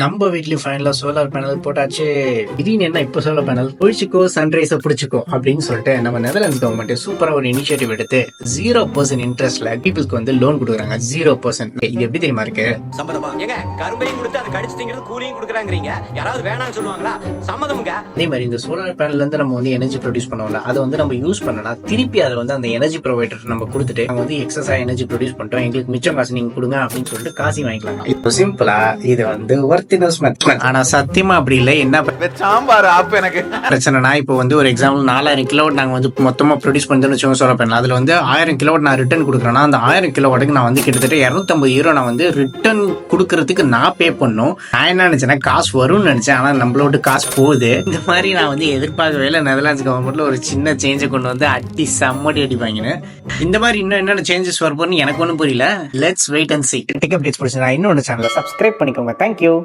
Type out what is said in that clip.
நம்ம வீட்லயும் ஃபைனலா சோலார் பேனல் போட்டாச்சு. திடீர்னு என்ன இப்போ சோலார் பேனல் பிடிச்சிக்கோ சன்ரைஸை பிடிச்சிக்கோ அப்படின்னு சொல்லிட்டு நம்ம நெதர்லாந்து கவர்மெண்ட் சூப்பரா ஒரு இனிஷியேட்டிவ் எடுத்து ஜீரோ பர்சன்ட் இன்ட்ரெஸ்ட்ல பீப்புளுக்கு வந்து லோன் கொடுக்குறாங்க. ஜீரோ பர்சன்ட் இது எப்படி தெரியுமா இருக்கு? சம்மதமா ஏங்க கரும்பையும் கொடுத்து அதை கடிச்சு திங்கிறது கூலியும் கொடுக்குறாங்கிறீங்க. யாராவது வேணாம்னு சொல்லுவாங்களா? சம்மதம்ங்க. அதே மாதிரி இந்த சோலார் பேனல்ல இருந்து நம்ம வந்து எனர்ஜி ப்ரொடியூஸ் பண்ணுவோம்ல அதை வந்து நம்ம யூஸ் பண்ணனா திருப்பி அதை வந்து அந்த எனர்ஜி ப்ரொவைடர் நம்ம கொடுத்துட்டு நாங்க வந்து எக்ஸஸா எனர்ஜி ப்ரொடியூஸ் பண்ணிட்டோம். எங்களுக்கு மிச்சம் காசு நீங்க கொடுங்க அப்படின்னு சொல்லிட்டு காசு வாங்கிக்கலாம் இப்போ சிம்பிளா இது வந்து ஒர்த் இன்வெஸ்ட்மெண்ட் ஆனா சத்தியமா அப்படி இல்லை. என்ன சாம்பார் ஆப் எனக்கு. பிரச்சனைனா இப்போ வந்து ஒரு எக்ஸாம்பிள் நாலாயிரம் கிலோவாட் நாங்க வந்து மொத்தமா ப்ரொடியூஸ் பண்ணுறோம்னு வச்சுக்கோங்க சோலார் பேனல் அதுல வந்து ஆயிரம் கிலோவாட் நான் ரிட்டர்ன் கொடுக்குறேன்னா அந்த ஆயிரம் கிலோவாட்டுக்கு நான் வந்து கிட்டத்தட்ட இரநூத்தம்பது யூரோ நான் வந்து ரிட்டர்ன் கொடுக்கறதுக்கு நான் பே பண்ணும். நான் என்ன நினைச்சேன்னா காசு வரும்னு நினைச்சேன். ஆனா நம்மளோட காசு போகுது. இந்த மாதிரி நான் வந்து எதிர்பார்க்கவே இல்லை நெதர்லாண்ட்ஸ் கவர்மெண்ட்ல ஒரு சின்ன சேஞ்சை கொண்டு வந்து அடி செம்மடி அடிப்பாங்கன்னு இந்த மாதிரி இன்னும் என்னென்ன சேஞ்சஸ் வரப்போன்னு எனக்கு ஒன்றும் புரியல. Let's wait and see tech updates பிடிச்சா இன்னொன்று சேனலை சப்ஸ்கிரைப் பண்ணிக்கோங்க. தேங்க்யூ